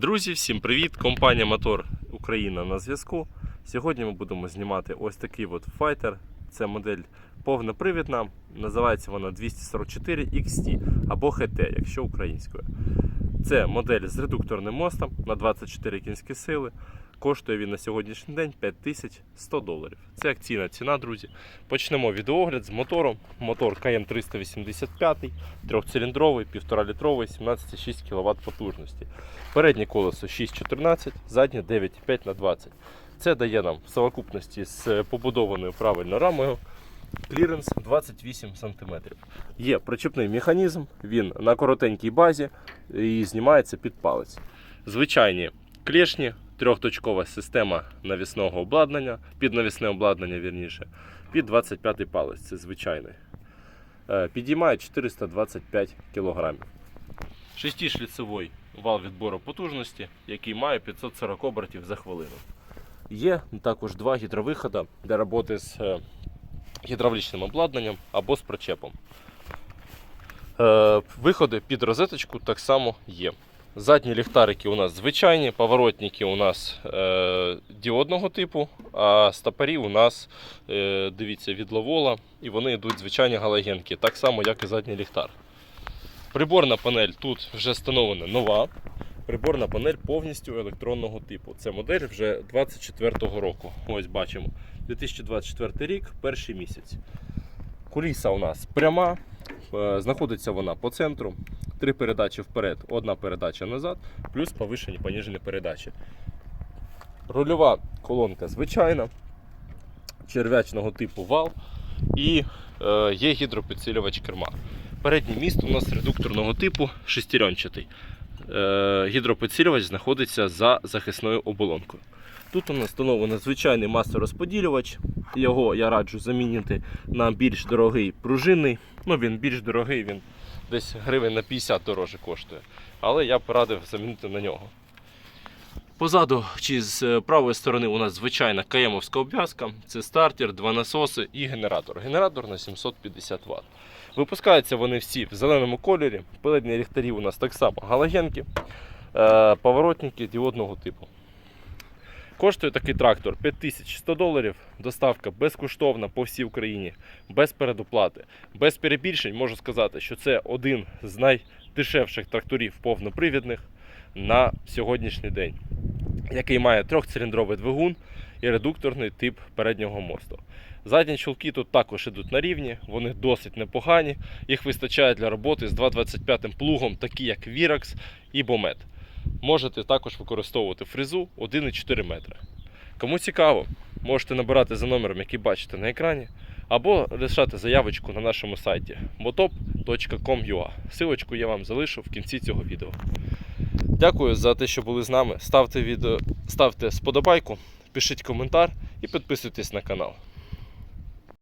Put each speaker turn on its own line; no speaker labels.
Друзі, всім привіт! Компанія Мотор Україна на зв'язку. Сьогодні ми будемо знімати ось такий от файтер. Це модель повнопривідна. Називається вона 244 XT або HT, якщо українською. Це модель з редукторним мостом на 24 кінські сили. Коштує він на сьогоднішній день 5100 доларів. Це акційна ціна, друзі. Почнемо відеогляд з мотором. Мотор КМ385, трьохциліндровий, 1,5-літровий, 17,6 кВт потужності. Переднє колесо 6,14, заднє 9,5 на 20. Це дає нам в совокупності з побудованою правильно рамою кліренс 28 см. Є причепний механізм, він на коротенькій базі і знімається під палець. Звичайні клешні, трьохточкова система навісного обладнання, під навісне обладнання вірніше, під 25 палець, це звичайний. Е, Підіймає 425 кг. Шестишліцевий вал відбору потужності, який має 540 обертів за хвилину. Є також два гідровиходи для роботи з е, гідравлічним обладнанням або з причепом. Е, Виходи під розеточку так само є. Задні ліхтарики у нас звичайні, поворотники у нас е, діодного типу, а стопорі у нас, е, дивіться, від ловола, і вони йдуть звичайні галогенки, так само, як і задній ліхтар. Приборна панель тут вже встановлена нова. Приборна панель повністю електронного типу. Це модель вже 24-го року. Ось бачимо. 2024 рік, перший місяць. Куліса у нас пряма. Е, Знаходиться вона по центру. Три передачі вперед, одна передача назад, плюс повишені поніжені передачі. Рульова колонка звичайна, черв'ячного типу вал і е, є гідропідсилювач керма. Передній міст у нас редукторного типу шестеренчатий. Е, гідропідсилювач знаходиться за захисною оболонкою. Тут у нас встановлений звичайний масорозподілювач. Його я раджу замінити на більш дорогий пружинний. Ну, він більш дорогий, він десь гривень на 50 дороже коштує. Але я б радив замінити на нього. Позаду чи з е, правої сторони у нас звичайна каємовська обв'язка. Це стартер, два насоси і генератор. Генератор на 750 Вт. Випускаються вони всі в зеленому кольорі. Передні ліхтарі у нас так само галогенки, е, поворотники діодного типу. Коштує такий трактор 5100 доларів. Доставка безкоштовна по всій Україні, без передоплати, без перебільшень. Можу сказати, що це один з найдешевших тракторів повнопривідних на сьогоднішній день, який має трьохциліндровий двигун і редукторний тип переднього мосту. Задні чулки тут також ідуть на рівні, вони досить непогані. Їх вистачає для роботи з 225 плугом, такі як Virax і Bomet. Можете також використовувати фрезу 1,4 метри. Кому цікаво, можете набирати за номером, який бачите на екрані, або лишати заявочку на нашому сайті motop.com.ua. Силочку я вам залишу в кінці цього відео. Дякую за те, що були з нами. Ставте відео, ставте сподобайку, пишіть коментар і підписуйтесь на канал.